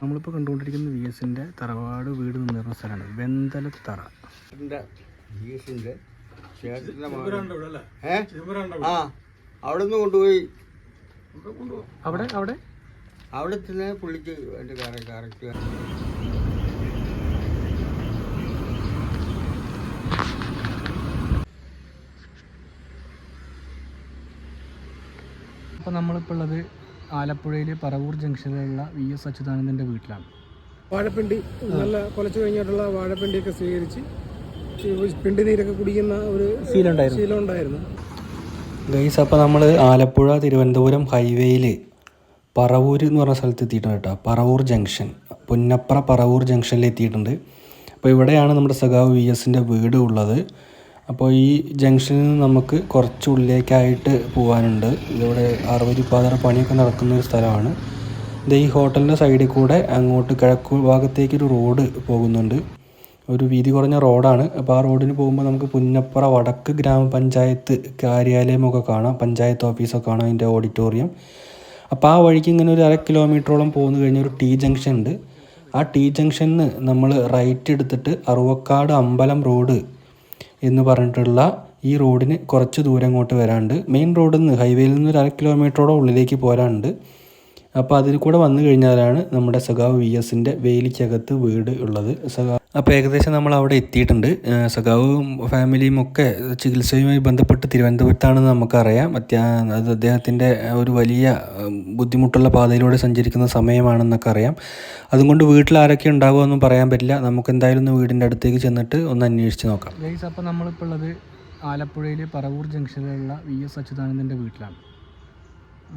നമ്മളിപ്പോൾ കണ്ടുകൊണ്ടിരിക്കുന്ന വി എസിന്റെ തറവാട് വീട് നിന്നിരുന്ന സ്ഥലമാണ്. വെന്തലത്തറ തറ. ആ അവിടെ നിന്ന് കൊണ്ടുപോയി അവിടെ? അവിടെ? അവിടെ തന്നെ പുള്ളിക്ക് എന്റെ കറക്റ്റ് അപ്പോൾ നമ്മളിപ്പോൾ ഉള്ളത് ആലപ്പുഴയിൽ പറവൂർ ജംഗ്ഷനിലുള്ള വി എസ് അച്യുതാനന്ദന്റെ വീട്ടിലാണ്. വാഴപ്പിണ്ടി നല്ല കൊലച്ചു കഴിഞ്ഞിട്ടുള്ള വാഴപ്പിണ്ടിയൊക്കെ സ്വീകരിച്ച് പിണ്ടി നീരൊക്കെ കുടിക്കുന്ന ഒരു ശീലമുണ്ടായിരുന്നു. ശീലം ഉണ്ടായിരുന്നു ഗൈസ് അപ്പോൾ നമ്മൾ ആലപ്പുഴ തിരുവനന്തപുരം ഹൈവേയിൽ പറവൂർ എന്ന് പറഞ്ഞ സ്ഥലത്ത് എത്തിയിട്ടുണ്ട് കേട്ടോ. പറവൂർ ജംഗ്ഷൻ. പുന്നപ്ര പറവൂർ ജംഗ്ഷനിൽ എത്തിയിട്ടുണ്ട്. അപ്പോൾ ഇവിടെയാണ് നമ്മുടെ സഖാവ് വി എസിന്റെ വീട് ഉള്ളത്. അപ്പോൾ ഈ ജംഗ്ഷനിൽ നിന്ന് നമുക്ക് കുറച്ച് ഉള്ളിലേക്കായിട്ട് പോകാനുണ്ട് ഇതിവിടെ അറുപത് പാതറ പണിയൊക്കെ നടക്കുന്ന ഒരു സ്ഥലമാണ്. ഇത് ഈ ഹോട്ടലിന്റെ സൈഡിൽ കൂടെ അങ്ങോട്ട് കിഴക്ക് ഭാഗത്തേക്കൊരു റോഡ് പോകുന്നുണ്ട്. ഒരു വീതി കുറഞ്ഞ റോഡാണ്. അപ്പോൾ ആ റോഡിന് പോകുമ്പോൾ നമുക്ക് പുന്നപ്പുറ വടക്ക് ഗ്രാമപഞ്ചായത്ത് കാര്യാലയമൊക്കെ കാണാം. പഞ്ചായത്ത് ഓഫീസൊക്കെ കാണാം. അതിന്റെ ഓഡിറ്റോറിയം. അപ്പോൾ ആ വഴിക്ക് ഇങ്ങനെ ഒരു അര കിലോമീറ്ററോളം പോകുന്നു കഴിഞ്ഞാൽ ഒരു ടി ജംഗ്ഷൻ ഉണ്ട് ആ ടി ജംഗ്ഷനിൽ നമ്മൾ റൈറ്റ് എടുത്തിട്ട് അറുവക്കാട് അമ്പലം റോഡ് എന്ന് പറഞ്ഞിട്ടുള്ള ഈ റോഡിന് കുറച്ച് ദൂരം അങ്ങോട്ട് വരാണ്ട് മെയിൻ റോഡിൽ നിന്ന് ഹൈവേയിൽ നിന്ന് ഒരു അര കിലോമീറ്ററോടെ ഉള്ളിലേക്ക് പോരാണ്ട് അപ്പോൾ അതിൽ കൂടെ വന്നു കഴിഞ്ഞാലാണ് നമ്മുടെ സഖാവ് വി എസിന്റെ വേലിക്കകത്ത് വീട് ഉള്ളത്. സഖാവ് അപ്പോൾ ഏകദേശം നമ്മൾ അവിടെ എത്തിയിട്ടുണ്ട്. സഖാവും ഫാമിലിയും ഒക്കെ ചികിത്സയുമായി ബന്ധപ്പെട്ട് തിരുവനന്തപുരത്താണെന്ന് നമുക്കറിയാം. അത്യാ അത് അദ്ദേഹത്തിന്റെ ഒരു വലിയ ബുദ്ധിമുട്ടുള്ള പാതയിലൂടെ സഞ്ചരിക്കുന്ന സമയമാണെന്നൊക്കെ അറിയാം. അതുകൊണ്ട് വീട്ടിൽ ആരൊക്കെ ഉണ്ടാകുമെന്നും പറയാൻ പറ്റില്ല. നമുക്ക് എന്തായാലും ഒന്ന് വീടിന്റെ അടുത്തേക്ക് ചെന്നിട്ട് ഒന്ന് അന്വേഷിച്ച് നോക്കാം. അപ്പോൾ നമ്മളിപ്പോൾ ഉള്ളത് ആലപ്പുഴയിലെ പറവൂർ ജംഗ്ഷനിലുള്ള വി എസ് അച്യുതാനന്ദന്റെ വീട്ടിലാണ്.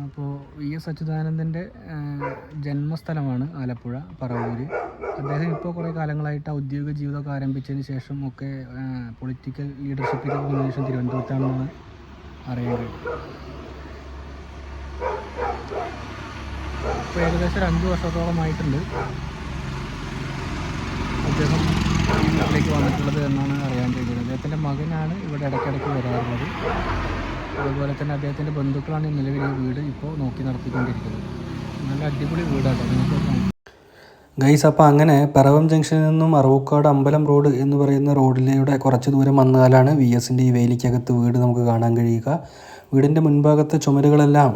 അപ്പോൾ വി എസ് അച്യുതാനന്ദന്റെ ജന്മസ്ഥലമാണ് ആലപ്പുഴ പറവൂര്. അദ്ദേഹം ഇപ്പോൾ കുറേ കാലങ്ങളായിട്ട് ഔദ്യോഗിക ജീവിതമൊക്കെ ആരംഭിച്ചതിന് ശേഷം ഒക്കെ പൊളിറ്റിക്കൽ ലീഡർഷിപ്പിലേക്ക് വന്നതിന് ശേഷം തിരുവനന്തപുരത്താണെന്നാണ് അറിയാൻ കഴിയും ഇപ്പോൾ ഏകദേശം ഒരു അഞ്ച് വർഷത്തോളമായിട്ടുണ്ട് അദ്ദേഹം ഈ വീട്ടിലേക്ക് വന്നിട്ടുള്ളത് എന്നാണ് അറിയാൻ കഴിഞ്ഞത്. അദ്ദേഹത്തിന്റെ മകനാണ് ഇവിടെ ഇടയ്ക്കിടയ്ക്ക് വരാറുള്ളത്. അതുപോലെ തന്നെ അദ്ദേഹത്തിന്റെ ബന്ധുക്കളാണ് നിലവിൽ ഈ വീട് ഇപ്പോൾ നോക്കി നടത്തിക്കൊണ്ടിരിക്കുന്നത്. നല്ല അടിപൊളി വീടാട്ടോ നിങ്ങൾക്ക് ഗൈസ് അപ്പോൾ അങ്ങനെ പിറവം ജംഗ്ഷനിൽ നിന്നും അറവുക്കാട് അമ്പലം റോഡ് എന്ന് പറയുന്ന റോഡിലൂടെ കുറച്ച് ദൂരം വന്നാലാണ് വി എസിന്റെ ഈ വേലിക്കകത്ത് വീട് നമുക്ക് കാണാൻ കഴിയുക. വീടിന്റെ മുൻഭാഗത്തെ ചുമരുകളെല്ലാം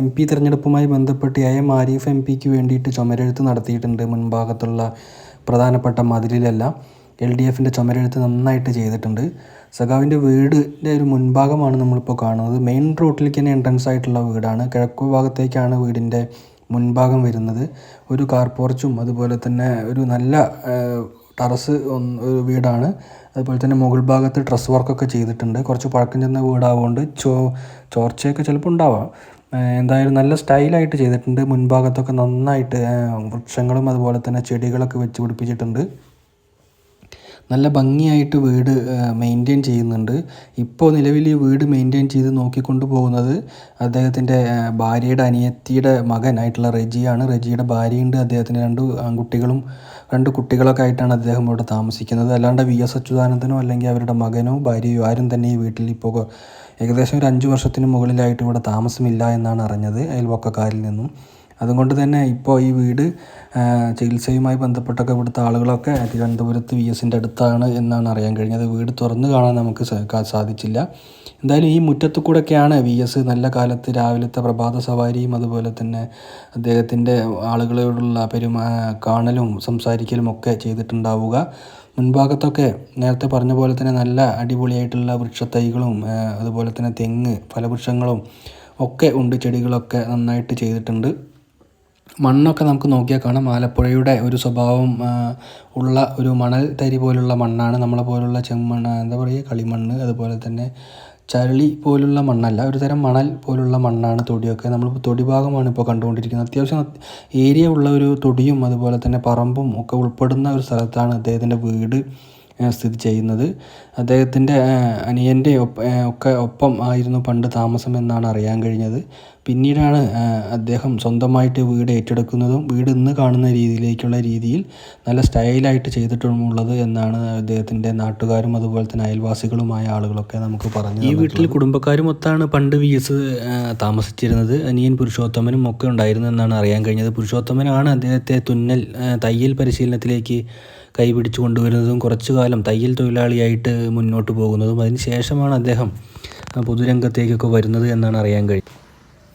എം പി തിരഞ്ഞെടുപ്പുമായി ബന്ധപ്പെട്ട് എ എം ആരിഫ് എം പിക്ക് വേണ്ടിയിട്ട് ചുമരെഴുത്ത് നടത്തിയിട്ടുണ്ട് മുൻഭാഗത്തുള്ള പ്രധാനപ്പെട്ട മതിലിലെല്ലാം. എൽ ഡി എഫിന്റെ ചുമരെഴുത്ത് നന്നായിട്ട് ചെയ്തിട്ടുണ്ട്. സഖാവിന്റെ വീടിന്റെ ഒരു മുൻഭാഗമാണ് നമ്മളിപ്പോൾ കാണുന്നത്. മെയിൻ റോട്ടിലേക്ക് തന്നെ എൻട്രൻസ് ആയിട്ടുള്ള വീടാണ്. കിഴക്കു ഭാഗത്തേക്കാണ് വീടിന്റെ മുൻഭാഗം വരുന്നത്. ഒരു കാർ പോർച്ചും അതുപോലെ തന്നെ ഒരു നല്ല ടറസ് ഒരു വീടാണ്. അതുപോലെ തന്നെ മുകൾ ഭാഗത്ത് ഡ്രസ് വർക്കൊക്കെ ചെയ്തിട്ടുണ്ട്. കുറച്ച് പഴക്കം ചെന്ന വീടാവുകൊണ്ട് ചോ ചോർച്ചയൊക്കെ ചിലപ്പോൾ ഉണ്ടാവാം. എന്തായാലും നല്ല സ്റ്റൈലായിട്ട് ചെയ്തിട്ടുണ്ട്. മുൻഭാഗത്തൊക്കെ നന്നായിട്ട് വൃക്ഷങ്ങളും അതുപോലെ തന്നെ ചെടികളൊക്കെ വെച്ച് പിടിപ്പിച്ചിട്ടുണ്ട്. നല്ല ഭംഗിയായിട്ട് വീട് മെയിന്റെയിൻ ചെയ്യുന്നുണ്ട്. ഇപ്പോൾ നിലവിൽ ഈ വീട് മെയിന്റെയിൻ ചെയ്ത് നോക്കിക്കൊണ്ട് പോകുന്നത് അദ്ദേഹത്തിന്റെ ഭാര്യയുടെ അനിയത്തിയുടെ മകനായിട്ടുള്ള റെജിയാണ്. റെജിയുടെ ഭാര്യയുണ്ട്. അദ്ദേഹത്തിന് രണ്ട് ആൺകുട്ടികളും രണ്ട് കുട്ടികളൊക്കെ ആയിട്ടാണ് അദ്ദേഹം ഇവിടെ താമസിക്കുന്നത്. അല്ലാണ്ട് വി എസ് അച്യുതാനന്ദനോ അല്ലെങ്കിൽ അവരുടെ മകനോ ഭാര്യയോ ആരും തന്നെ ഈ വീട്ടിൽ ഇപ്പോൾ ഏകദേശം ഒരു അഞ്ച് വർഷത്തിന് മുകളിലായിട്ട് ഇവിടെ താമസമില്ല എന്നാണ് അറിഞ്ഞത് അയൽവക്കക്കാരിൽ നിന്നും. അതുകൊണ്ട് തന്നെ ഇപ്പോൾ ഈ വീട് ചികിത്സയുമായി ബന്ധപ്പെട്ടൊക്കെ ഇവിടുത്തെ ആളുകളൊക്കെ തിരുവനന്തപുരത്ത് വി എസിന്റെ അടുത്താണ് എന്നാണ് അറിയാൻ കഴിഞ്ഞത്. വീട് തുറന്ന് കാണാൻ നമുക്ക് സാധിച്ചില്ല. എന്തായാലും ഈ മുറ്റത്തു കൂടെയൊക്കെയാണ് വി എസ് നല്ല കാലത്ത് രാവിലത്തെ പ്രഭാത സവാരിയും അതുപോലെ തന്നെ അദ്ദേഹത്തിന്റെ ആളുകളോടുള്ള പെരുമാ കാണലും സംസാരിക്കലും ഒക്കെ ചെയ്തിട്ടുണ്ടാവുക. മുൻഭാഗത്തൊക്കെ നേരത്തെ പറഞ്ഞ പോലെ തന്നെ നല്ല അടിപൊളിയായിട്ടുള്ള വൃക്ഷത്തൈകളും അതുപോലെ തന്നെ തെങ്ങ് ഫലവൃക്ഷങ്ങളും ഒക്കെ ഉണ്ട് ചെടികളൊക്കെ നന്നായിട്ട് ചെയ്തിട്ടുണ്ട്. മണ്ണൊക്കെ നമുക്ക് നോക്കിയാൽ കാണാം. ആലപ്പുഴയുടെ ഒരു സ്വഭാവം ഉള്ള ഒരു മണൽ തരി പോലുള്ള മണ്ണാണ്. നമ്മളെ പോലുള്ള ചെമ്മണ്ണ് എന്താ പറയുക കളിമണ്ണ് അതുപോലെ തന്നെ ചളി പോലുള്ള മണ്ണല്ല ഒരു തരം മണൽ പോലുള്ള മണ്ണാണ് തൊടിയൊക്കെ. നമ്മളിപ്പോൾ തൊടി ഭാഗമാണ് ഇപ്പോൾ കണ്ടുകൊണ്ടിരിക്കുന്നത്. അത്യാവശ്യം ഏരിയ ഉള്ള ഒരു തൊടിയും അതുപോലെ തന്നെ പറമ്പും ഒക്കെ ഉൾപ്പെടുന്ന ഒരു സ്ഥലത്താണ് അദ്ദേഹത്തിന്റെ വീട്. സ്ഥിതി ചെയ്യുന്നത്. അദ്ദേഹത്തിന്റെ അനിയന്റെ ഒക്കെ ഒപ്പം ആയിരുന്നു പണ്ട് താമസം എന്നാണ് അറിയാൻ കഴിഞ്ഞത്. പിന്നീടാണ് അദ്ദേഹം സ്വന്തമായിട്ട് വീട് ഏറ്റെടുക്കുന്നതും വീട് ഇന്ന് കാണുന്ന രീതിയിലേക്കുള്ള രീതിയിൽ നല്ല സ്റ്റൈലായിട്ട് ചെയ്തിട്ടുമുള്ളത് എന്നാണ് അദ്ദേഹത്തിന്റെ നാട്ടുകാരും അതുപോലെ തന്നെ അയൽവാസികളുമായ ആളുകളൊക്കെ നമുക്ക് പറഞ്ഞു ഈ വീട്ടിൽ കുടുംബക്കാരുമൊത്താണ് പണ്ട് വി എസ് താമസിച്ചിരുന്നത്. അനിയൻ പുരുഷോത്തമനും ഒക്കെ ഉണ്ടായിരുന്നു എന്നാണ് അറിയാൻ കഴിഞ്ഞത്. പുരുഷോത്തമനാണ് അദ്ദേഹത്തെ തുന്നൽ തയ്യൽ പരിശീലനത്തിലേക്ക് കൈപിടിച്ചു കൊണ്ടുവരുന്നതും കുറച്ചു കാലം തയ്യൽ തൊഴിലാളിയായിട്ട് മുന്നോട്ട് പോകുന്നതും അതിന് ശേഷമാണ് അദ്ദേഹം പൊതുരംഗത്തേക്കൊക്കെ വരുന്നത് എന്നാണ് അറിയാൻ കഴിയും.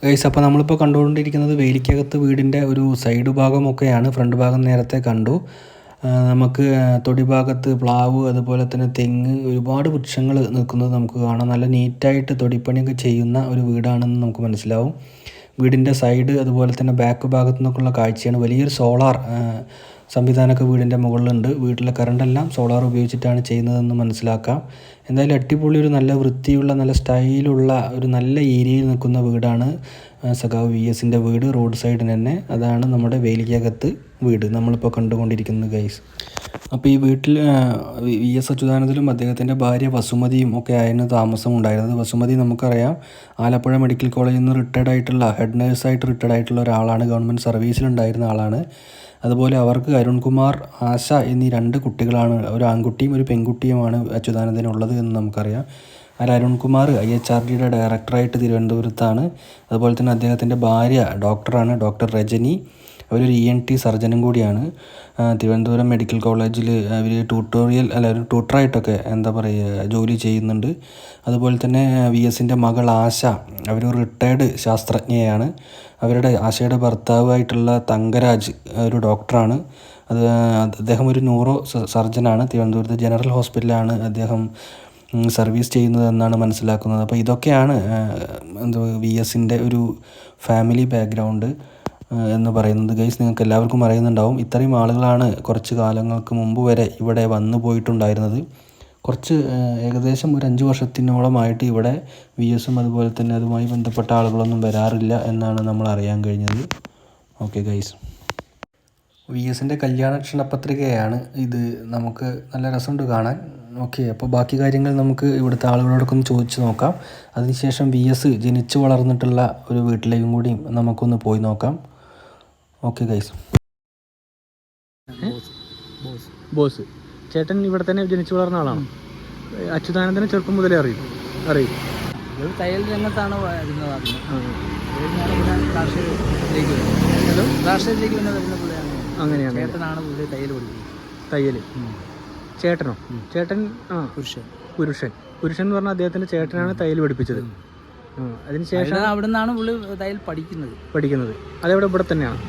ഗൈസ് അപ്പോൾ നമ്മളിപ്പോൾ കണ്ടുകൊണ്ടിരിക്കുന്നത് വേലിക്കകത്ത് വീടിന്റെ ഒരു സൈഡ് ഭാഗമൊക്കെയാണ്. ഫ്രണ്ട് ഭാഗം നേരത്തെ കണ്ടു. നമുക്ക് തൊടിഭാഗത്ത് തൊടി ഭാഗത്ത് പ്ലാവ് അതുപോലെ തന്നെ തെങ്ങ് ഒരുപാട് വൃക്ഷങ്ങൾ നിൽക്കുന്നത് നമുക്ക് കാണാം. നല്ല നീറ്റായിട്ട് തൊടിപ്പണിയൊക്കെ ചെയ്യുന്ന ഒരു വീടാണെന്ന് നമുക്ക് മനസ്സിലാവും. വീടിന്റെ സൈഡ് അതുപോലെ തന്നെ ബാക്ക് ഭാഗത്തു നിന്നൊക്കെയുള്ള കാഴ്ചയാണ്. വലിയൊരു സോളാർ സംവിധാനമൊക്കെ വീടിന്റെ മുകളിലുണ്ട്. വീട്ടിലെ കറണ്ടെല്ലാം സോളാർ ഉപയോഗിച്ചിട്ടാണ് ചെയ്യുന്നതെന്ന് മനസ്സിലാക്കാം. എന്തായാലും അടിപൊളി ഒരു നല്ല വൃത്തിയുള്ള നല്ല സ്റ്റൈലുള്ള ഒരു നല്ല ഏരിയയിൽ നിൽക്കുന്ന വീടാണ് സഖാവ് വി എസിന്റെ വീട് റോഡ് സൈഡിന് തന്നെ. അതാണ് നമ്മുടെ വേലിക്കകത്ത് വീട് നമ്മളിപ്പോൾ കണ്ടുകൊണ്ടിരിക്കുന്നത് ഗൈസ് അപ്പോൾ ഈ വീട്ടിൽ വി എസ് അച്യുതാനന്ദനും അദ്ദേഹത്തിന്റെ ഭാര്യ വസുമതിയും ഒക്കെ ആയിരുന്നു താമസം ഉണ്ടായിരുന്നത്. വസുമതി നമുക്കറിയാം ആലപ്പുഴ മെഡിക്കൽ കോളേജിൽ നിന്ന് റിട്ടയർഡ് ആയിട്ടുള്ള ഹെഡ് നേഴ്സായിട്ട് റിട്ടയർഡ് ആയിട്ടുള്ള ഒരാളാണ്. ഗവൺമെന്റ് സർവീസിലുണ്ടായിരുന്ന ആളാണ്. അതുപോലെ അവർക്ക് അരുൺകുമാർ ആശ എന്നീ രണ്ട് കുട്ടികളാണ് ഒരു ആൺകുട്ടിയും ഒരു പെൺകുട്ടിയുമാണ് അച്യുതാനന്ദനുള്ളത് എന്ന് നമുക്കറിയാം. അതിൽ അരുൺകുമാർ ഐ എച്ച് ആർ ഡിയുടെ ഡയറക്ടറായിട്ട് തിരുവനന്തപുരത്താണ്. അതുപോലെ തന്നെ അദ്ദേഹത്തിന്റെ ഭാര്യ ഡോക്ടറാണ് ഡോക്ടർ രജനി. അവരൊരു ഇ എൻ ടി സർജനും കൂടിയാണ്. തിരുവനന്തപുരം മെഡിക്കൽ കോളേജിൽ അവർ ട്യൂട്ടോറിയൽ അല്ല ഒരു ട്യൂട്ടറായിട്ടൊക്കെ എന്താ പറയുക ജോലി ചെയ്യുന്നുണ്ട്. അതുപോലെ തന്നെ വി എസിന്റെ മകൾ ആശ അവർ റിട്ടയർഡ് ശാസ്ത്രജ്ഞയാണ്. അവരുടെ ആശയുടെ ഭർത്താവായിട്ടുള്ള തങ്കരാജ് ഒരു ഡോക്ടറാണ്. അത് അദ്ദേഹം ഒരു ന്യൂറോ സർജനാണ്. തിരുവനന്തപുരത്ത് ജനറൽ ഹോസ്പിറ്റലാണ് അദ്ദേഹം സർവീസ് ചെയ്യുന്നതെന്നാണ് മനസ്സിലാക്കുന്നത്. അപ്പോൾ ഇതൊക്കെയാണ് എന്താ വി എസിന്റെ ഒരു ഫാമിലി ബാക്ക്ഗ്രൗണ്ട്. എന്ന് പറയുന്നത്. ഗൈസ് നിങ്ങൾക്ക് എല്ലാവർക്കും അറിയുന്നുണ്ടാവും ഇത്രയും ആളുകളാണ് കുറച്ച് കാലങ്ങൾക്ക് മുമ്പ് വരെ ഇവിടെ വന്നു പോയിട്ടുണ്ടായിരുന്നത്. കുറച്ച് ഏകദേശം ഒരു അഞ്ച് വർഷത്തിനോളമായിട്ട് ഇവിടെ വി എസും അതുപോലെ തന്നെ അതുമായി ബന്ധപ്പെട്ട ആളുകളൊന്നും വരാറില്ല എന്നാണ് നമ്മൾ അറിയാൻ കഴിഞ്ഞത്. Okay guys. വി എസിന്റെ കല്യാണ ക്ഷണപത്രികയാണ് ഇത്. നമുക്ക് നല്ല രസമുണ്ട് കാണാൻ. ഓക്കെ അപ്പോൾ ബാക്കി കാര്യങ്ങൾ നമുക്ക് ഇവിടുത്തെ ആളുകളോടൊക്കെ ഒന്ന് ചോദിച്ചു നോക്കാം. അതിനുശേഷം വി എസ് ജനിച്ചു വളർന്നിട്ടുള്ള ഒരു വീട്ടിലേക്കും കൂടി നമുക്കൊന്ന് പോയി നോക്കാം. Okay guys boss. ചേട്ടൻ ഇവിടെ തന്നെ ജനിച്ചു വളർന്ന ആളാണ്. അച്യുതാനന്ദനെ ചെറുപ്പം മുതലേ അറിയും. അറിയും. തയ്യൽ രംഗത്താണ് ഹലോ? പിന്നെ വരുന്ന പുള്ളിയാണ് അങ്ങനെയാണ് ചേട്ടനാണ് പുള്ളി തയ്യൽ പഠിക്കുന്നത് തയ്യൽ ചേട്ടനോ? ചേട്ടൻ ആ. പുരുഷൻ. പുരുഷൻ. പുരുഷൻ എന്ന് പറഞ്ഞാൽ അദ്ദേഹത്തിന്റെ ചേട്ടനാണ് തയ്യൽ പഠിപ്പിച്ചത്. അതിനുശേഷം അവിടെ നിന്നാണ് പുള്ളി തയ്യൽ പഠിക്കുന്നത്. പഠിക്കുന്നത്. അതെവിടെ ഇവിടെ തന്നെയാണ്?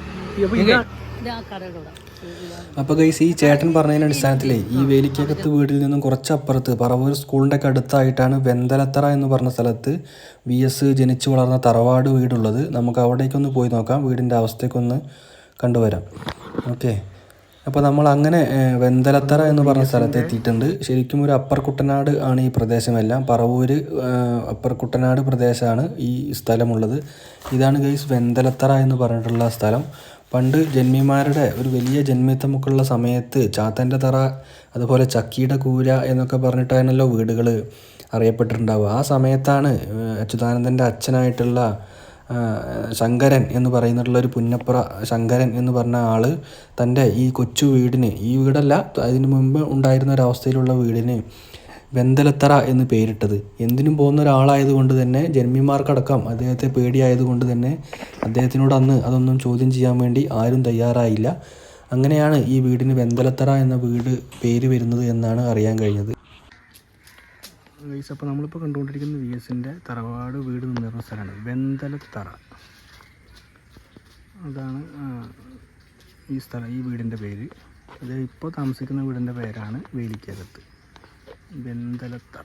അപ്പോൾ ഗൈസ് ഈ ചേട്ടൻ പറഞ്ഞതിന്റെ അടിസ്ഥാനത്തിലേ ഈ വേലിക്കകത്ത് വീട്ടിൽ നിന്നും കുറച്ചപ്പുറത്ത് പറവൂർ സ്കൂളിന്റെ ഒക്കെ അടുത്തായിട്ടാണ് വെന്തലത്തറ എന്ന് പറഞ്ഞ സ്ഥലത്ത് വി എസ് ജനിച്ചു വളർന്ന തറവാട് വീടുള്ളത്. നമുക്ക് അവിടേക്കൊന്ന് പോയി നോക്കാം. വീടിന്റെ അവസ്ഥക്കൊന്ന് കണ്ടുവരാം. ഓക്കെ. അപ്പോൾ നമ്മൾ അങ്ങനെ വെന്തലത്തറ എന്ന് പറഞ്ഞ സ്ഥലത്ത് എത്തിയിട്ടുണ്ട്. ശരിക്കും ഒരു അപ്പർ കുട്ടനാട് ആണ് ഈ പ്രദേശമെല്ലാം. പറവൂര് അപ്പർ കുട്ടനാട് പ്രദേശമാണ് ഈ സ്ഥലമുള്ളത്. ഇതാണ് ഗൈസ് വെന്തലത്തറ എന്ന് പറഞ്ഞിട്ടുള്ള സ്ഥലം. പണ്ട് ജന്മിമാരുടെ ഒരു വലിയ ജന്മിത്തമൊക്കെയുള്ള സമയത്ത് ചാത്തന്റെ തറ അതുപോലെ ചക്കിയുടെ കൂര എന്നൊക്കെ പറഞ്ഞിട്ടാണല്ലോ വീടുകൾ അറിയപ്പെട്ടിട്ടുണ്ടാവുക. ആ സമയത്താണ് അച്യുതാനന്ദന്റെ അച്ഛനായിട്ടുള്ള ശങ്കരൻ എന്ന് പറയുന്നിട്ടുള്ള ഒരു പുന്നപ്പുറ ശങ്കരൻ എന്ന് പറഞ്ഞ ആൾ തന്റെ ഈ കൊച്ചു വീടിന് ഈ വീടല്ല അതിന് മുമ്പ് ഉണ്ടായിരുന്ന ഒരവസ്ഥയിലുള്ള വീടിന് വെന്തലത്തറ എന്ന് പേരിട്ടത്. എന്തിനും പോകുന്ന ഒരാളായതുകൊണ്ട് തന്നെ ജന്മിമാർക്കടക്കം അദ്ദേഹത്തെ പേടിയായതുകൊണ്ട് തന്നെ അദ്ദേഹത്തിനോട് അന്ന് അതൊന്നും ചോദ്യം ചെയ്യാൻ വേണ്ടി ആരും തയ്യാറായില്ല. അങ്ങനെയാണ് ഈ വീടിന് വെന്തലത്തറ എന്ന വീട് പേര് വരുന്നത് എന്നാണ് അറിയാൻ കഴിഞ്ഞത്. അപ്പോൾ നമ്മളിപ്പോൾ കണ്ടുകൊണ്ടിരിക്കുന്ന വി എസിന്റെ തറവാട് വീട് നിന്നിരുന്ന സ്ഥലമാണ്. വെന്തലത്തറ. അതാണ് ഈ സ്ഥലം ഈ വീടിന്റെ പേര്. അത് ഇപ്പോൾ താമസിക്കുന്ന വീടിന്റെ പേരാണ് വേലിക്കകത്ത്. വെന്തലത്തറ.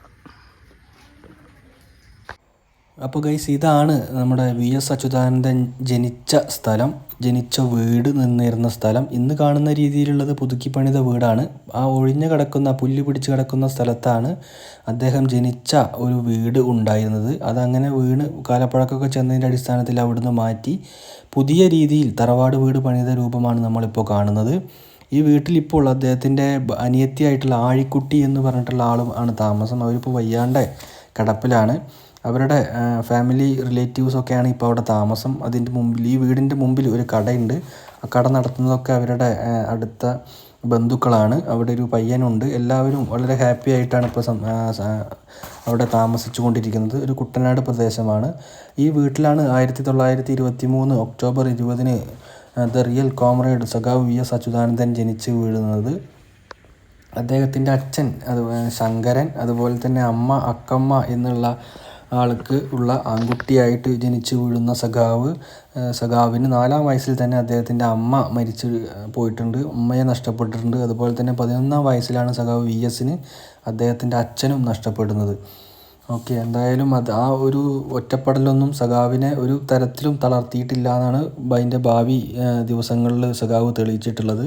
അപ്പോൾ ഗൈസ് ഇതാണ് നമ്മുടെ വി എസ് അച്യുതാനന്ദൻ ജനിച്ച സ്ഥലം. ജനിച്ച വീട് നിന്നിരുന്ന സ്ഥലം. ഇന്ന് കാണുന്ന രീതിയിലുള്ളത് പുതുക്കി പണിത വീടാണ്. ആ ഒഴിഞ്ഞു കിടക്കുന്ന പുല്ല് പിടിച്ച് കിടക്കുന്ന സ്ഥലത്താണ് അദ്ദേഹം ജനിച്ച ഒരു വീട് ഉണ്ടായിരുന്നത്. അതങ്ങനെ വീണ് കാലപ്പഴക്കമൊക്കെ ചെന്നതിന്റെ അടിസ്ഥാനത്തിൽ അവിടുന്ന് മാറ്റി പുതിയ രീതിയിൽ തറവാട് വീട് പണിത രൂപമാണ് നമ്മളിപ്പോൾ കാണുന്നത്. ഈ വീട്ടിലിപ്പോൾ അദ്ദേഹത്തിന്റെ ബ- അനിയത്തിയായിട്ടുള്ള ആഴിക്കുട്ടി എന്ന് പറഞ്ഞിട്ടുള്ള ആളും ആണ് താമസം. അവരിപ്പോൾ വയ്യാണ്ട് കടപ്പിലാണ്. അവരുടെ ഫാമിലി റിലേറ്റീവ്സൊക്കെയാണ് ഇപ്പോൾ അവിടെ താമസം. അതിന്റെ മുമ്പിൽ ഈ വീടിന്റെ മുമ്പിൽ ഒരു കടയുണ്ട്. ആ കട നടത്തുന്നതൊക്കെ അവരുടെ അടുത്ത ബന്ധുക്കളാണ്. അവിടെ ഒരു പയ്യനുണ്ട്. എല്ലാവരും വളരെ ഹാപ്പി ആയിട്ടാണ് ഇപ്പോൾ അവിടെ താമസിച്ചു കൊണ്ടിരിക്കുന്നത് ഒരു കുട്ടനാട് പ്രദേശമാണ്. ഈ വീട്ടിലാണ് ആയിരത്തി തൊള്ളായിരത്തി ഇരുപത്തി മൂന്ന് ഒക്ടോബർ ഇരുപതിന് ദ റിയൽ കോമ്രേഡ് സഖാവ് വി എസ് അച്യുതാനന്ദൻ ജനിച്ച് വീഴുന്നത്. അദ്ദേഹത്തിന്റെ അച്ഛൻ അത് ശങ്കരൻ അതുപോലെ തന്നെ അമ്മ അക്കമ്മ എന്നുള്ള ആൾക്ക് ഉള്ള ആൺകുട്ടിയായിട്ട് ജനിച്ചു വീഴുന്ന സഖാവ് സഖാവിന് നാലാം വയസ്സിൽ തന്നെ അദ്ദേഹത്തിന്റെ അമ്മ മരിച്ചു പോയിട്ടുണ്ട്. ഉമ്മയെ നഷ്ടപ്പെട്ടിട്ടുണ്ട്. അതുപോലെ തന്നെ പതിനൊന്നാം വയസ്സിലാണ് സഖാവ് വി എസിന് അദ്ദേഹത്തിന്റെ അച്ഛനും നഷ്ടപ്പെടുന്നത്. ഓക്കെ എന്തായാലും അത് ആ ഒരു ഒറ്റപ്പെടലൊന്നും സഖാവിനെ ഒരു തരത്തിലും തളർത്തിയിട്ടില്ല എന്നാണ് അതിന്റെ ഭാവി ദിവസങ്ങളിൽ സഖാവ് തെളിയിച്ചിട്ടുള്ളത്.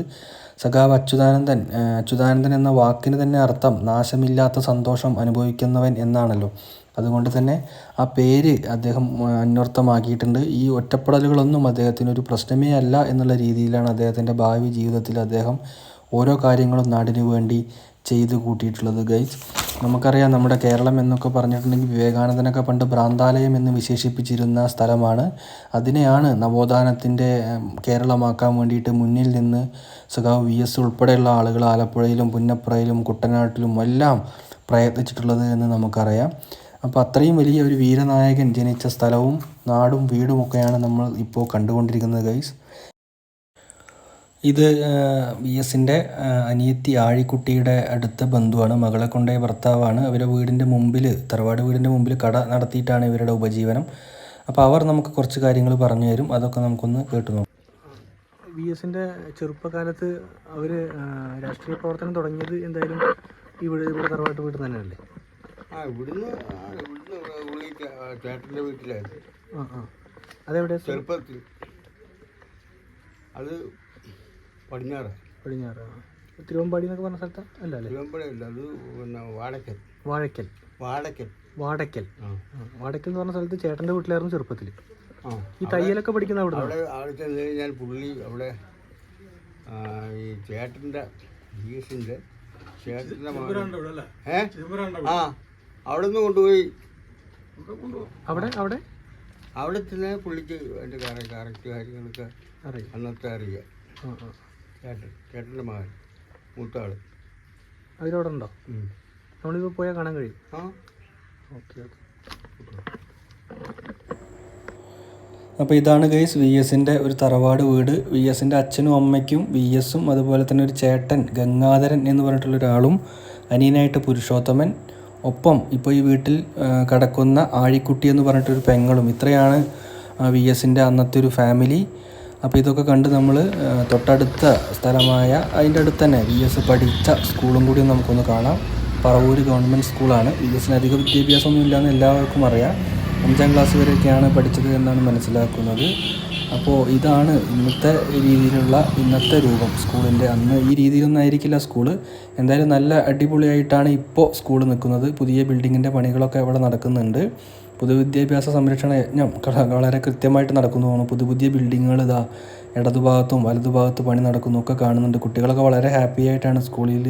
സഖാവ് അച്യുതാനന്ദൻ അച്യുതാനന്ദൻ എന്ന വാക്കിന് തന്നെ അർത്ഥം നാശമില്ലാത്ത സന്തോഷം അനുഭവിക്കുന്നവൻ എന്നാണല്ലോ. അതുകൊണ്ട് തന്നെ ആ പേര് അദ്ദേഹം അന്വർത്ഥമാക്കിയിട്ടുണ്ട്. ഈ ഒറ്റപ്പെടലുകളൊന്നും അദ്ദേഹത്തിനൊരു പ്രശ്നമേ അല്ല എന്നുള്ള രീതിയിലാണ് അദ്ദേഹത്തിന്റെ ഭാവി ജീവിതത്തിൽ അദ്ദേഹം ഓരോ കാര്യങ്ങളും നാടിനു വേണ്ടി ചെയ്തു കൂട്ടിയിട്ടുള്ളത് ഗൈസ് നമുക്കറിയാം നമ്മുടെ കേരളം എന്നൊക്കെ പറഞ്ഞിട്ടുണ്ടെങ്കിൽ വിവേകാനന്ദനൊക്കെ പണ്ട് ഭ്രാന്താലയം എന്ന് വിശേഷിപ്പിച്ചിരുന്ന സ്ഥലമാണ്. അതിനെയാണ് നവോത്ഥാനത്തിന്റെ കേരളമാക്കാൻ വേണ്ടിയിട്ട് മുന്നിൽ നിന്ന് സഖാവ് വി എസ് ഉൾപ്പെടെയുള്ള ആളുകൾ ആലപ്പുഴയിലും പുന്നപ്പുറയിലും കുട്ടനാട്ടിലും എല്ലാം പ്രയത്നിച്ചിട്ടുള്ളത് എന്ന് നമുക്കറിയാം. അപ്പോൾ അത്രയും വലിയ ഒരു വീരനായകൻ ജനിച്ച സ്ഥലവും നാടും വീടുമൊക്കെയാണ് നമ്മൾ ഇപ്പോൾ കണ്ടുകൊണ്ടിരിക്കുന്നത് ഗൈസ് ഇത് വി എസിന്റെ അനിയത്തി ആഴിക്കുട്ടിയുടെ അടുത്ത ബന്ധുവാണ്. മകളെ കൊണ്ടുപോയ ഭർത്താവാണ്. അവരുടെ വീടിന്റെ മുമ്പിൽ തറവാട് വീടിന്റെ മുമ്പിൽ കട നടത്തിയിട്ടാണ് ഇവരുടെ ഉപജീവനം. അപ്പോൾ അവർ നമുക്ക് കുറച്ച് കാര്യങ്ങൾ പറഞ്ഞു തരും. അതൊക്കെ നമുക്കൊന്ന് കേട്ടു നോക്കാം. വി എസിന്റെ ചെറുപ്പകാലത്ത് അവർ രാഷ്ട്രീയ പ്രവർത്തനം തുടങ്ങിയത് എന്തായാലും ഇവിടെ ഇവിടെ തറവാട്ട് വീട്ടിൽ തന്നെയല്ലേ? ആ ഇവിടുന്ന് ആ, ഇവിടുന്ന് ചേട്ടന്റെ വീട്ടിലായിരുന്നു. ആ ആ. അതെവിടെ ചെറുപ്പത്തിൽ. അത് പടിഞ്ഞാറ്. പടിഞ്ഞാറ്. തിരുവമ്പാടി എന്നൊക്കെ പറഞ്ഞ സ്ഥലത്ത്? അല്ല അല്ലേ? തിരുവമ്പഴല്ല അത് പിന്നെ വാടക്കൽ വാഴക്കൽ. വാടക്കൽ വാടക്കൽ. ആ, എന്ന് പറഞ്ഞ സ്ഥലത്ത് ചേട്ടന്റെ വീട്ടിലായിരുന്നു ചെറുപ്പത്തിൽ ആ ഈ തയ്യലൊക്കെ പഠിക്കുന്ന അവിടെ അവിടെ അവിടെ ചെന്ന് കഴിഞ്ഞാൽ പുള്ളി അവിടെ ഈ ചേട്ടന്റെ ജീസിന്റെ ചേട്ടന്റെ ഏ? ആ അവിടെ നിന്ന് കൊണ്ടുപോയി. അവിടെ അവിടെ? അവിടെ? ചെന്ന് പുള്ളിക്ക് എന്റെ കറക്റ്റ് കാര്യങ്ങളൊക്കെ അറിയാം. അന്നത്തെ അറിയാം. ചേട്ടൻ ചേട്ടന്റെ മകൻ. മൂത്താൾ അതിലവിടെ ഉണ്ടോ നമ്മളിപ്പോൾ പോയാൽ കാണാൻ കഴിയും. ആ. Okay okay. അപ്പോൾ ഇതാണ് ഗൈസ് വി എസിന്റെ ഒരു തറവാട് വീട്. വി എസിന്റെ അച്ഛനും അമ്മയ്ക്കും വി എസും അതുപോലെ തന്നെ ഒരു ചേട്ടൻ ഗംഗാധരൻ എന്ന് പറഞ്ഞിട്ടുള്ള ഒരാളും അനിയനായിട്ട് പുരുഷോത്തമൻ. ഒപ്പം ഇപ്പോൾ ഈ വീട്ടിൽ കടക്കുന്ന കിടക്കുന്ന ആഴിക്കുട്ടി എന്ന് പറഞ്ഞിട്ടൊരു പെങ്ങളും. ഇത്രയാണ് വി എസിന്റെ അന്നത്തെ ഒരു ഫാമിലി അപ്പോൾ ഇതൊക്കെ കണ്ട് നമ്മൾ തൊട്ടടുത്ത സ്ഥലമായ അതിന്റെ അടുത്ത് തന്നെ വി എസ് പഠിച്ച സ്കൂളും കൂടി നമുക്കൊന്ന് കാണാം. പറവൂര് ഗവൺമെന്റ് സ്കൂളാണ്. വി എസിന് അധിക വിദ്യാഭ്യാസമൊന്നും ഇല്ലയെന്ന് എല്ലാവർക്കും അറിയാം. അഞ്ചാം ക്ലാസ് വരെയൊക്കെയാണ് പഠിച്ചത് എന്നാണ് മനസ്സിലാക്കുന്നത്. അപ്പോൾ ഇതാണ് ഇന്നത്തെ രീതിയിലുള്ള ഇന്നത്തെ രൂപം സ്കൂളിന്റെ. അന്ന് ഈ രീതിയിലൊന്നും ആയിരിക്കില്ല സ്കൂൾ. എന്തായാലും നല്ല അടിപൊളിയായിട്ടാണ് ഇപ്പോൾ സ്കൂൾ നിൽക്കുന്നത്. പുതിയ ബിൽഡിങ്ങിന്റെ പണികളൊക്കെ അവിടെ നടക്കുന്നുണ്ട്. പൊതുവിദ്യാഭ്യാസ സംരക്ഷണ യജ്ഞം വളരെ കൃത്യമായിട്ട് നടക്കുന്നു പുതിയ പുതിയ ബിൽഡിങ്ങുകൾ ഇതാ ഇടതുഭാഗത്തും വലതുഭാഗത്തും പണി നടക്കുന്നു ഒക്കെ കാണുന്നുണ്ട്. കുട്ടികളൊക്കെ വളരെ ഹാപ്പി ആയിട്ടാണ് സ്കൂളിൽ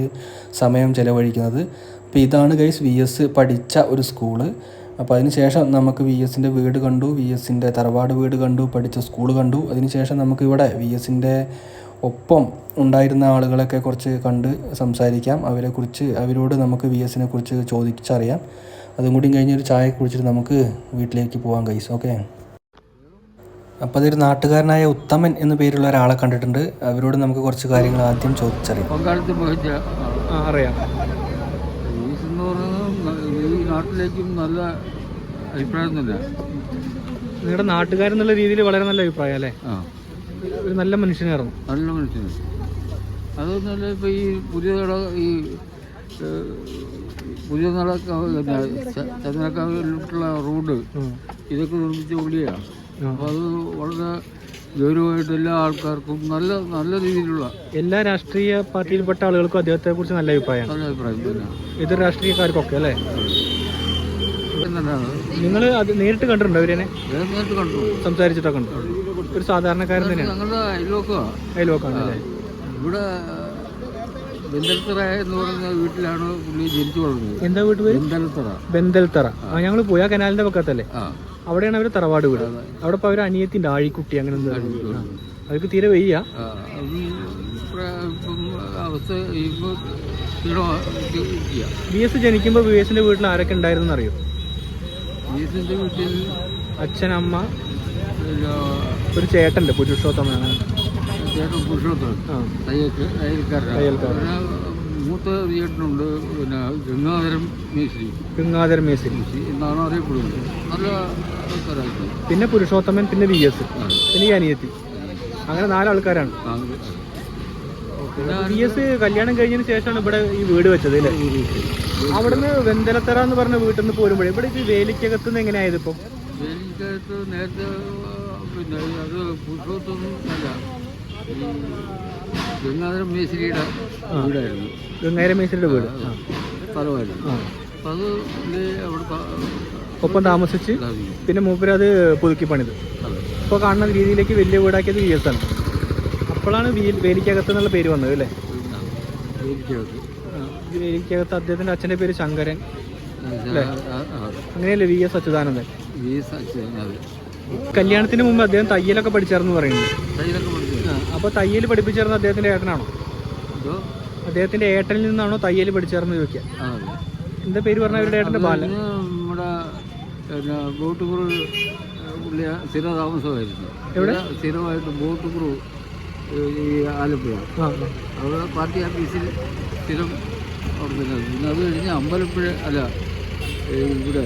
സമയം ചിലവഴിക്കുന്നത്. അപ്പോൾ ഇതാണ് ഗൈസ് വി എസ് പഠിച്ച ഒരു സ്കൂൾ. അപ്പോൾ അതിന് ശേഷം നമുക്ക് വി എസിന്റെ വീട് കണ്ടു വി എസിന്റെ തറവാട് വീട് കണ്ടു പഠിച്ച സ്കൂൾ കണ്ടു. അതിന് ശേഷം നമുക്ക് ഇവിടെ വി എസിന്റെ ഒപ്പം ഉണ്ടായിരുന്ന ആളുകളൊക്കെ കുറച്ച് കണ്ട് സംസാരിക്കാം. അവരെക്കുറിച്ച് അവരോട് നമുക്ക് വി എസിനെ കുറിച്ച് ചോദിച്ചറിയാം. അതും കൂടി കഴിഞ്ഞ് ഒരു ചായ കുടിച്ചിട്ട് നമുക്ക് വീട്ടിലേക്ക് പോകാം കൈസ് ഓക്കെ അപ്പോൾ അതൊരു നാട്ടുകാരനായ ഉത്തമൻ എന്ന പേരുള്ള ഒരാളെ കണ്ടിട്ടുണ്ട്. അവരോട് നമുക്ക് കുറച്ച് കാര്യങ്ങൾ ആദ്യം ചോദിച്ചറിയാം. അറിയാം ഈസ് എന്ന് പറയുന്നത് ഈ നാട്ടിലേക്കും നല്ല അഭിപ്രായം തന്നെ നിങ്ങളുടെ നാട്ടുകാരെന്നുള്ള രീതിയിൽ വളരെ നല്ല അഭിപ്രായം അല്ലേ? ആ. ഒരു നല്ല മനുഷ്യനായിരുന്നു. നല്ല മനുഷ്യന് അതൊന്നുമല്ല ഇപ്പോൾ ഈ പുതിയ നട ഈ പുതിയ നടക്ക ചന്ദ്രക്കാവിലുള്ള റോഡ് ഇതൊക്കെ നിർമ്മിച്ച പുള്ളിയാണ് അപ്പോൾ അത് വളരെ ഗൗരവമായിട്ട് എല്ലാ ആൾക്കാർക്കും നല്ല നല്ല രീതിയിലുള്ള എല്ലാ രാഷ്ട്രീയ പാർട്ടിയിൽപ്പെട്ട ആളുകൾക്കും അദ്ദേഹത്തെ കുറിച്ച് നല്ല അഭിപ്രായം നല്ല അഭിപ്രായം എതിർ രാഷ്ട്രീയക്കാർക്കൊക്കെ അല്ലേ? നിങ്ങൾ അത് നേരിട്ട് കണ്ടിട്ടുണ്ടോ അവരെ നേരിട്ട് കണ്ടു. സംസാരിച്ചിട്ടൊക്കെ ഉണ്ട് ഒരു സാധാരണക്കാരൻ തന്നെയാണ് ഞങ്ങളുടെ അയൽവക്കമാണ് അയൽവക്കാണ് അല്ലേ? ഇവിടെ ബെന്തൽത്തറ എന്ന് പറയുന്ന വീട്ടിലാണ് പുള്ളി ജനിച്ചു വളർന്നത്. എന്താ വീട്ട് ബന്ദൽത്തറ ബെന്തൽത്തറ ബെന്തൽത്തറ ആ. ഞങ്ങൾ പോയി കനാലിന്റെ പക്കത്തല്ലേ? അവിടെയാണ് അവർ തറവാട് വീട്. അവിടെ ഇപ്പൊ അവർ അനിയത്തിന്റെ ആഴിക്കുട്ടി അങ്ങനെ. അവർക്ക് തീരെ വയ്യ. അവസ്ഥ ബി എസ് ജനിക്കുമ്പോൾ ബി എസിന്റെ വീട്ടിൽ ആരൊക്കെ ഉണ്ടായിരുന്നു അറിയോ ജീസന്റെ വീട്ടിൽ അച്ഛൻ അമ്മ ഒരു ചേട്ടന്റെ പുരുഷോത്തമാണ് ചേട്ടൻ പുരുഷോത്തരൻ തയ്യൽക്ക് തയ്യൽക്കാരൻ. മൂത്ത ചേട്ടനുണ്ട് പിന്നെ ഗംഗാധരം മേശ്രി. ഗംഗാധര മേശ്രി. എന്നാണ് അറിയപ്പെടുന്നത്. നല്ല പിന്നെ പുരുഷോത്തമൻ പിന്നെ വി എസ്. പിന്നെ ഈ അനിയത്തി. അങ്ങനെ നാലാൾക്കാരാണ്. എസ് കല്യാണം കഴിഞ്ഞതിന് ശേഷമാണ് ഇവിടെ ഈ വീട് വെച്ചത് അല്ലേ? അവിടുന്ന് വെന്തലത്തറ എന്ന് പറഞ്ഞ വീട്ടിൽ നിന്ന് പോരുമ്പോഴേ ഇവിടെ ഈ വേലിക്കകത്ത് നിന്ന് എങ്ങനെയായത് ഇപ്പം? വേലിക്കകത്ത് നേരത്തെ പിന്നെ അത് പുരുഷോത്തൊന്നും അല്ല ഈ ഗംഗാധരം മേശ്രിയുടെ വീടായിരുന്നു. ഗംഗാര മേസിയുടെ വീട്. ആ. സ്ഥലമായിരുന്നു. ആ. അപ്പം അത് അവിടെ താ- ഒപ്പം താമസിച്ച് പിന്നെ മൂപ്പര് അത് പുതുക്കി പണിത് ഇപ്പൊ കാണുന്ന രീതിയിലേക്ക് വലിയ വീടാക്കിയത് വി എസ് ആണ്. അപ്പോഴാണ് വീ- വേലിക്കകത്ത് എന്നുള്ള പേര് വന്നത് അല്ലേ? വേലിക്കകത്ത്. അദ്ദേഹത്തിന്റെ അച്ഛന്റെ പേര് ശങ്കരൻ. അങ്ങനെയല്ലേ വി എസ് അച്യുതാനന്ദൻ? അതെ കല്യാണത്തിന് മുമ്പ് അദ്ദേഹം തയ്യലൊക്കെ പഠിച്ചായിരുന്നു പറയുന്നത്. അപ്പോൾ തയ്യൽ പഠിപ്പിച്ചിരുന്ന അദ്ദേഹത്തിന്റെ ഏട്ടനാണോ? അദ്ദേഹത്തിന്റെ ഏട്ടനിൽ നിന്നാണോ തയ്യൽ പഠിച്ചായിരുന്നു ചോദിക്കുക. എന്താ പേര് പറഞ്ഞ അവരുടെ ഏട്ടന്റെ ബാലൻ? നമ്മുടെ ബോട്ട് കുറു പുള്ളി സ്ഥിര താമസമായിരുന്നു എവിടെ? സ്ഥിര- സ്ഥിരമായിട്ട് ബോട്ട് കുറു ഈ ആലപ്പുഴ. അവിടെ പാർട്ടി ഓഫീസിൽ സ്ഥിരം ഉറപ്പിക്കുന്നത് പിന്നെ അത് കഴിഞ്ഞ് അമ്പലപ്പുഴ അല്ല ഇവിടെ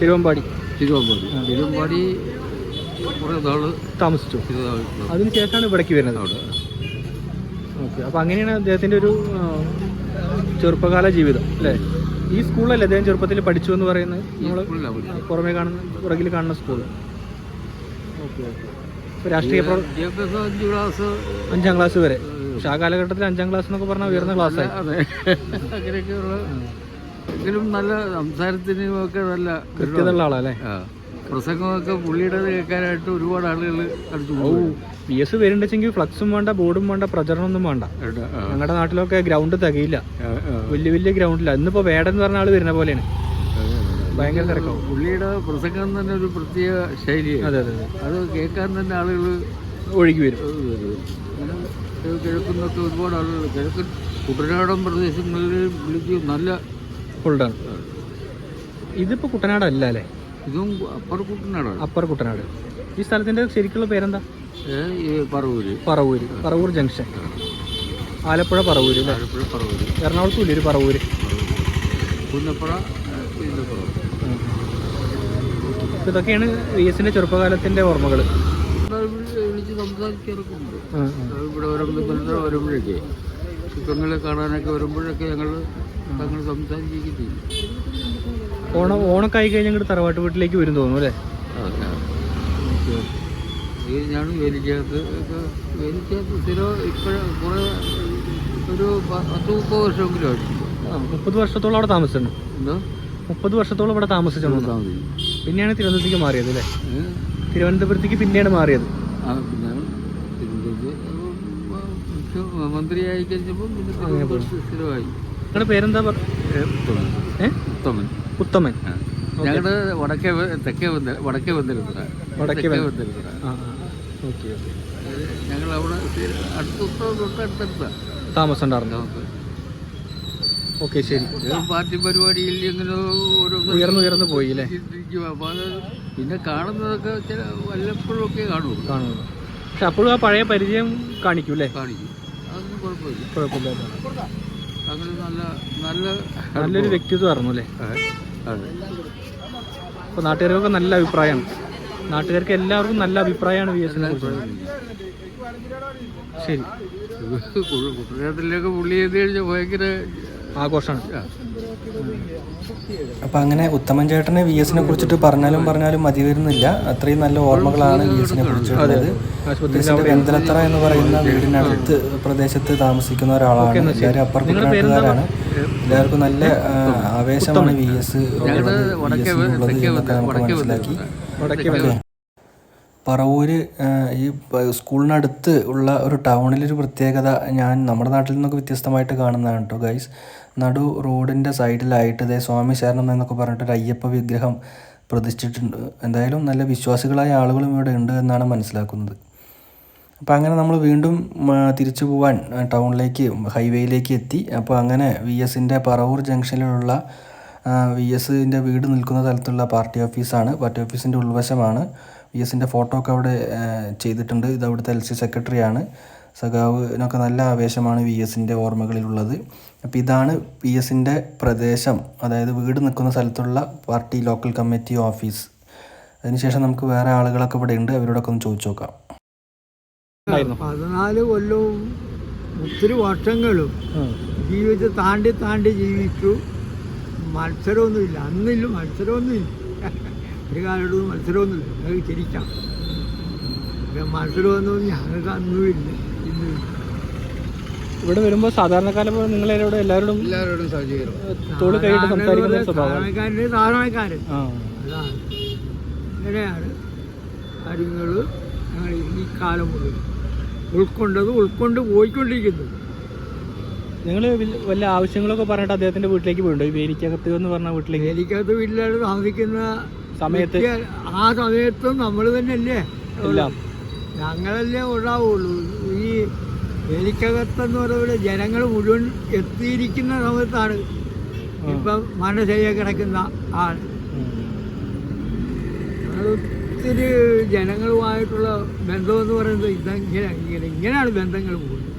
തിരുവമ്പാടി. തിരുവമ്പാടി. തിരുവമ്പാടി കുറേ നാൾ താമസിച്ചു. അതിന് ശേഷമാണ് ഇവിടേക്ക് വരുന്നത്. അവിടെ. ഓക്കെ. അപ്പോൾ അങ്ങനെയാണ് അദ്ദേഹത്തിന്റെ ഒരു ചെറുപ്പകാല ജീവിതം അല്ലേ? ഈ സ്കൂളല്ലേ അദ്ദേഹം ചെറുപ്പത്തിൽ പഠിച്ചു എന്ന് പറയുന്നത്? നമ്മൾ പുറമേ കാണുന്ന പുറകിൽ കാണുന്ന സ്കൂൾ ഓക്കെ ഓക്കെ. രാഷ്ട്രീയ ക്ലാസ് അഞ്ചാം ക്ലാസ് വരെ. പക്ഷെ ആ കാലഘട്ടത്തിൽ അഞ്ചാം ക്ലാസ് എന്നൊക്കെ പറഞ്ഞാൽ ഉയർന്ന ക്ലാസ്സായി അതെ. അങ്ങനെയൊക്കെയുള്ള എങ്കിലും നല്ല സംസാരത്തിനും ഒക്കെ നല്ല കൃത്യതയുള്ള ആളല്ലേ. പ്രസംഗമൊക്കെ പുള്ളിയുടെ കേൾക്കാനായിട്ട് ഒരുപാട് ആളുകൾ അടിച്ചു പി എസ് വരുന്നുണ്ടെങ്കിൽ ഫ്ലക്സും വേണ്ട ബോർഡും വേണ്ട പ്രചരണമൊന്നും വേണ്ട. ഞങ്ങളുടെ നാട്ടിലൊക്കെ ഗ്രൗണ്ട് തികയില്ല. വലിയ വലിയ ഗ്രൗണ്ടില്ല. ഇന്നിപ്പോ വേടൻ എന്ന് പറഞ്ഞ ആൾ വരുന്ന പോലെയാണ്. ഭയങ്കര തിരക്കാവും. പുള്ളിയുടെ പ്രസംഗം തന്നെ ഒരു പ്രത്യേക ശൈലിയാണ് അതെ അതെ അതെ. കേൾക്കാൻ തന്നെ ആളുകൾ ഒഴുകി വരും. കിഴക്കുന്നൊക്കെ ഒരുപാട് ആളുകൾ കിഴക്കൻ കുട്ടനാടൻ പ്രദേശങ്ങളിൽ പുള്ളിക്ക് നല്ല ഫുൾഡാണ് ഇതിപ്പോൾ കുട്ടനാടല്ല അല്ലേ? ഇതും അപ്പർ കുട്ടനാടാണ്. അപ്പർ കുട്ടനാട്. ഈ സ്ഥലത്തിന്റെ ശരിക്കുള്ള പേരെന്താ? പറവൂര്. പറവൂര്. പറവൂർ ജംഗ്ഷൻ. ആലപ്പുഴ പറവൂര് ആലപ്പുഴ പറവൂര്. എറണാകുളത്തും ഇല്ലേ ഒരു പറവൂര്? പുന്നപ്പുറ പുന്നപ്പുറ അപ്പോൾ ഇതൊക്കെയാണ് വി എസിന്റെ ചെറുപ്പകാലത്തിന്റെ ഓർമ്മകൾ വിളിച്ച് ഇവിടെ വരുമ്പോൾ ബന്ധം വരുമ്പോഴൊക്കെ ചിത്രങ്ങളെ കാണാനൊക്കെ വരുമ്പോഴൊക്കെ ഞങ്ങൾ ഞങ്ങൾ സംസാരിക്കുകയും ഓണം ഓണൊക്കെ ആയി കഴിഞ്ഞാൽ തറവാട്ട് വീട്ടിലേക്ക് വരും തോന്നുന്നു അല്ലേ. ഞാൻ വേലിക്കകത്ത് വേലിക്കകത്ത് സ്ഥിരം ഇപ്പോഴും കുറേ ഒരു പത്ത് മുപ്പത് വർഷമെങ്കിലും ആയിട്ടുണ്ട്. മുപ്പത് വർഷത്തോളം അവിടെ താമസിച്ചിട്ടുണ്ട്. മുപ്പത് വർഷത്തോളം ഇവിടെ താമസിച്ചു താമസിക്കും പിന്നെയാണ് തിരുവനന്തപുരത്തേക്ക് മാറിയത് അല്ലേ? തിരുവനന്തപുരത്തേക്ക് പിന്നെയാണ് മാറിയത്. ആ പിന്നെ തിരുവനന്തപുരത്ത് മുഖ്യ മന്ത്രിയായി കഴിഞ്ഞപ്പോൾ പിന്നെ തിരുവനന്തപുരത്ത് സ്ഥിരമായി. നിങ്ങളുടെ പേരെന്താ ഉത്തമൻ. ഉത്തമൻ. ഞങ്ങളുടെ വടക്കേ തെക്കേ വടക്കേ വന്നിരുന്ന വടക്കേ വന്നിരുന്ന ഞങ്ങൾ അവിടെ അടുത്ത തൊട്ടടുത്തടുത്ത. താമസം ഉണ്ടായിരുന്നു? നമുക്ക് ഓക്കെ ശരി പാർട്ടി പരിപാടിയിൽ ഇങ്ങനെ ഓരോ ഉയർന്നു ഉയർന്നു പോയി അല്ലേ അപ്പോൾ അത് പിന്നെ കാണുന്നതൊക്കെ ചില വല്ലപ്പോഴൊക്കെ കാണുള്ളൂ കാണുന്നു പക്ഷെ അപ്പോഴും ആ പഴയ പരിചയം കാണിക്കും അല്ലേ കാണിക്കും അതൊന്നും കുഴപ്പമില്ല കുഴപ്പമില്ല അങ്ങനെ നല്ല നല്ല നല്ലൊരു വ്യക്തിത്വമായിരുന്നു അല്ലേ അതെ. അതെ അപ്പോൾ നാട്ടുകാർക്കൊക്കെ നല്ല അഭിപ്രായമാണ് നാട്ടുകാർക്ക് എല്ലാവർക്കും നല്ല അഭിപ്രായമാണ് വി എസിനെ എൻ ശരി കുട്ടനാട്ടിലൊക്കെ പുള്ളി ചെയ്ത് കഴിഞ്ഞാൽ ഭയങ്കര ആഘോഷമാണ്. അപ്പം അങ്ങനെ ഉത്തമൻ ചേട്ടനെ വി എസിനെ കുറിച്ചിട്ട് പറഞ്ഞാലും പറഞ്ഞാലും മതി വരുന്നില്ല. അത്രയും നല്ല ഓർമ്മകളാണ് വി എസിനെ കുറിച്ചിട്ടുള്ളത് വെന്തലത്തറ എന്ന് പറയുന്ന വീടിനടുത്ത് പ്രദേശത്ത് താമസിക്കുന്ന ഒരാളാണ്. എല്ലാവരും അപ്പർ കുട്ടനാട്ടുകാരാണ് എല്ലാവർക്കും നല്ല ആവേശമാണ് വി എസ് ഉള്ളത് എന്നൊക്കെ നമുക്ക് മനസ്സിലാക്കി. പറവൂര് ഈ സ്കൂളിനടുത്ത് ഉള്ള ഒരു ടൗണിലൊരു പ്രത്യേകത ഞാൻ നമ്മുടെ നാട്ടിൽ നിന്നൊക്കെ വ്യത്യസ്തമായിട്ട് കാണുന്നതാണ് കേട്ടോ ഗൈസ് നടു റോഡിന്റെ സൈഡിലായിട്ട് ഇതേ സ്വാമി ശരണം എന്നൊക്കെ പറഞ്ഞിട്ട് ഒരു അയ്യപ്പ വിഗ്രഹം പ്രതിഷ്ഠിച്ചിട്ടുണ്ട്. എന്തായാലും നല്ല വിശ്വാസികളായ ആളുകളും ഇവിടെ ഉണ്ട് എന്നാണ് മനസ്സിലാക്കുന്നത്. അപ്പോൾ അങ്ങനെ നമ്മൾ വീണ്ടും തിരിച്ചു പോവാൻ ടൗണിലേക്ക് ഹൈവേയിലേക്ക് എത്തി. അപ്പോൾ അങ്ങനെ വി എസിന്റെ പറവൂർ ജംഗ്ഷനിലുള്ള വി എസിന്റെ വീട് നിൽക്കുന്ന സ്ഥലത്തുള്ള പാർട്ടി ഓഫീസാണ്. പാർട്ടി ഓഫീസിന്റെ ഉൾവശമാണ് വി എസിന്റെ ഫോട്ടോ ഒക്കെ അവിടെ ചെയ്തിട്ടുണ്ട്. ഇത് അവിടുത്തെ എൽ സി സെക്രട്ടറിയാണ്. സഖാവിനൊക്കെ നല്ല ആവേശമാണ് വി എസിന്റെ ഓർമ്മകളിലുള്ളത്. അപ്പോൾ ഇതാണ് വി എസിന്റെ പ്രദേശം. അതായത് വീട് നിൽക്കുന്ന സ്ഥലത്തുള്ള പാർട്ടി ലോക്കൽ കമ്മിറ്റി ഓഫീസ്. അതിനുശേഷം നമുക്ക് വേറെ ആളുകളൊക്കെ ഇവിടെ ഉണ്ട്. അവരോടൊക്കെ ഒന്ന് ചോദിച്ചു നോക്കാം. പതിനാല് കൊല്ലവും ഒത്തിരി വർഷങ്ങളും ജീവിച്ച് താണ്ടി താണ്ടി ജീവിച്ചു. മത്സരമൊന്നുമില്ല. അന്നില്ല മത്സരമൊന്നുമില്ല. ഒരു കാലത്തും മത്സരമൊന്നുമില്ല. ചിരിക്കാം. മത്സരമൊന്നും ഞങ്ങൾക്ക് അന്നുമില്ല. ഇവിടെ വരുമ്പോൾ സാധാരണക്കാരെ പോലെ നിങ്ങളെല്ലാവരോടും എല്ലാവരോടും എല്ലാവരോടും സഹജീകരണം തോട് കൈയിട്ട് സംസാരിക്കുന്ന സ്വഭാവം. ഇങ്ങനെയാണ് കാര്യങ്ങൾ ഞങ്ങൾ ഈ കാലം ഉൾക്കൊണ്ടത് ഉൾക്കൊണ്ട് പോയിക്കൊണ്ടിരിക്കുന്നത്. നിങ്ങൾ വല്ല ആവശ്യങ്ങളൊക്കെ പറഞ്ഞിട്ട് അദ്ദേഹത്തിന്റെ വീട്ടിലേക്ക് പോയിട്ടോ ഈ വേലിക്കകത്ത് എന്ന് പറഞ്ഞ വീട്ടിലേക്ക്? വേലിക്കകത്ത് വീട്ടിലാണ് താമസിക്കുന്ന സമയത്ത്? ആ സമയത്തും നമ്മൾ തന്നെയല്ലേ? ഞങ്ങളല്ലേ ഉണ്ടാവുള്ളൂ. ഈ വേലിക്കകത്തെന്ന് പറയുന്നത് ജനങ്ങൾ മുഴുവൻ എത്തിയിരിക്കുന്ന സമയത്താണ് ഇപ്പം മനസ്സയ്യ കിടക്കുന്ന ആൾ. ഒത്തിരി ജനങ്ങളുമായിട്ടുള്ള ബന്ധമെന്ന് പറയുന്നത് ഇതെങ്ങനെ ഇങ്ങനെ ഇങ്ങനെയാണ് ബന്ധങ്ങൾ പോകുന്നത്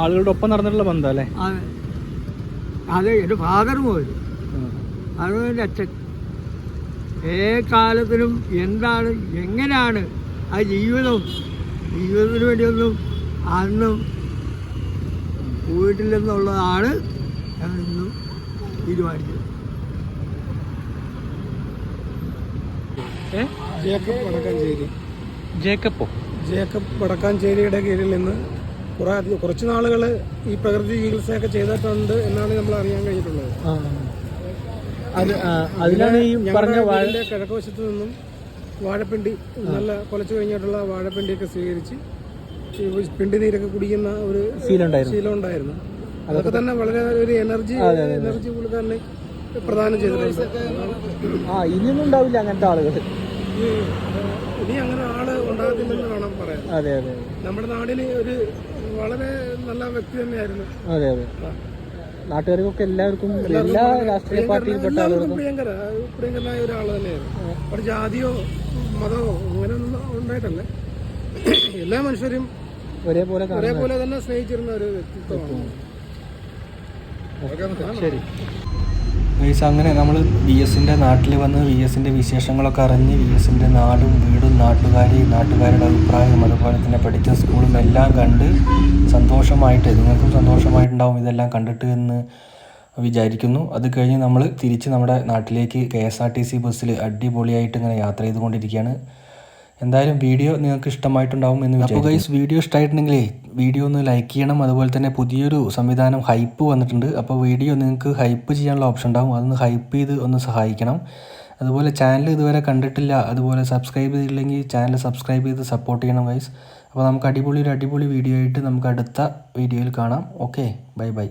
ആളുകളുടെ ഒപ്പം നടന്നിട്ടുള്ള ബന്ധം അല്ലേ അതെ. അത് എന്റെ ഫാദർ പോയത് അത് എന്റെ അച്ഛൻ. ഏ കാലത്തിലും എന്താണ് എങ്ങനെയാണ് ആ ജീവിതം ജീവിതത്തിന് വേണ്ടിയൊന്നും അന്നും പോയിട്ടില്ലെന്നുള്ളതാണ് ഞാനിന്നും ഇന്നും തീരുമാനിച്ചത്? ജേക്കബ് വടക്കാഞ്ചേരി. ജേക്കബ്? വടക്കാഞ്ചേരിയുടെ കീഴിൽ നിന്ന് കുറേ അധികം കുറച്ച് നാളുകൾ ഈ പ്രകൃതി ചികിത്സയൊക്കെ ചെയ്തിട്ടുണ്ട് എന്നാണ് നമ്മൾ അറിയാൻ കഴിഞ്ഞിട്ടുള്ളത്. അതിലാണ് ഈ പറഞ്ഞ വാഴ കിഴക്കുവശത്ത് നിന്നും വാഴപ്പിണ്ടി നല്ല കൊലച്ചു കഴിഞ്ഞിട്ടുള്ള വാഴപ്പിണ്ടിയൊക്കെ സ്വീകരിച്ച് പിണ്ടി നീരൊക്കെ കുടിക്കുന്ന ഒരു ശീലം ഉണ്ടായിരുന്നു അതൊക്കെ തന്നെ വളരെ ഒരു എനർജി എനർജി തന്നെ പ്രദാനം ചെയ്തിട്ടുണ്ട്. ആ ഇനിയൊന്നും ഉണ്ടാവില്ല അങ്ങനത്തെ ആളുകൾ ഇനി അങ്ങനെ ആൾ ഉണ്ടാകത്തില്ലെന്ന് വേണം പറയാൻ. അതെ അതെ നമ്മുടെ നാടിന് ഒരു വളരെ നല്ല വ്യക്തി തന്നെയായിരുന്നു. അതെ അതെ. നാട്ടുകാർക്കൊക്കെ എല്ലാവർക്കും എല്ലാ രാഷ്ട്രീയ പാർട്ടിയിൽപ്പെട്ട പെട്ട ആളുകൾക്കും പ്രിയങ്കര പ്രിയങ്കരനായ ഒരാൾ തന്നെയായിരുന്നു. അവിടെ ജാതിയോ മതമോ അങ്ങനെയൊന്നും ഉണ്ടായിട്ടല്ല. എല്ലാ മനുഷ്യരും ഒരേപോലെ ഒരേപോലെ തന്നെ സ്നേഹിച്ചിരുന്ന ഒരു വ്യക്തിത്വമാണ്. ശരി. ഗൈസ് അങ്ങനെ നമ്മൾ വി എസിന്റെ നാട്ടിൽ വന്ന് വി എസിന്റെ വിശേഷങ്ങളൊക്കെ അറിഞ്ഞ് വി എസിന്റെ നാടും വീടും നാട്ടുകാരെയും നാട്ടുകാരുടെ അഭിപ്രായം അതുപോലെ തന്നെ പഠിച്ച സ്കൂളും എല്ലാം കണ്ട് സന്തോഷമായിട്ട് നിങ്ങൾക്കും സന്തോഷമായിട്ടുണ്ടാവും ഇതെല്ലാം കണ്ടിട്ട് എന്ന് വിചാരിക്കുന്നു. അത് കഴിഞ്ഞ് നമ്മൾ തിരിച്ച് നമ്മുടെ നാട്ടിലേക്ക് K S R T C ബസ്സിൽ അടിപൊളിയായിട്ട് ഇങ്ങനെ യാത്ര ചെയ്തുകൊണ്ടിരിക്കുകയാണ്. എന്തായാലും വീഡിയോ നിങ്ങൾക്ക് ഇഷ്ടമായിട്ടുണ്ടാവും എന്ന് അപ്പോൾ ഗൈസ് വീഡിയോ ഇഷ്ടമായിട്ടുണ്ടെങ്കിൽ വീഡിയോ ഒന്ന് ലൈക്ക് ചെയ്യണം. അതുപോലെ തന്നെ പുതിയൊരു സംവിധാനം ഹൈപ്പ് വന്നിട്ടുണ്ട്. അപ്പോൾ വീഡിയോ നിങ്ങൾക്ക് ഹൈപ്പ് ചെയ്യാനുള്ള ഓപ്ഷൻ ഉണ്ടാവും. അതൊന്ന് ഹൈപ്പ് ചെയ്ത് ഒന്ന് സഹായിക്കണം. അതുപോലെ ചാനൽ ഇതുവരെ കണ്ടിട്ടില്ല അതുപോലെ സബ്സ്ക്രൈബ് ചെയ്തിട്ടില്ലെങ്കിൽ ചാനൽ സബ്സ്ക്രൈബ് ചെയ്ത് സപ്പോർട്ട് ചെയ്യണം ഗൈസ് അപ്പോൾ നമുക്ക് അടിപൊളി ഒരു അടിപൊളി വീഡിയോ ആയിട്ട് നമുക്ക് അടുത്ത വീഡിയോയിൽ കാണാം. Okay bye bye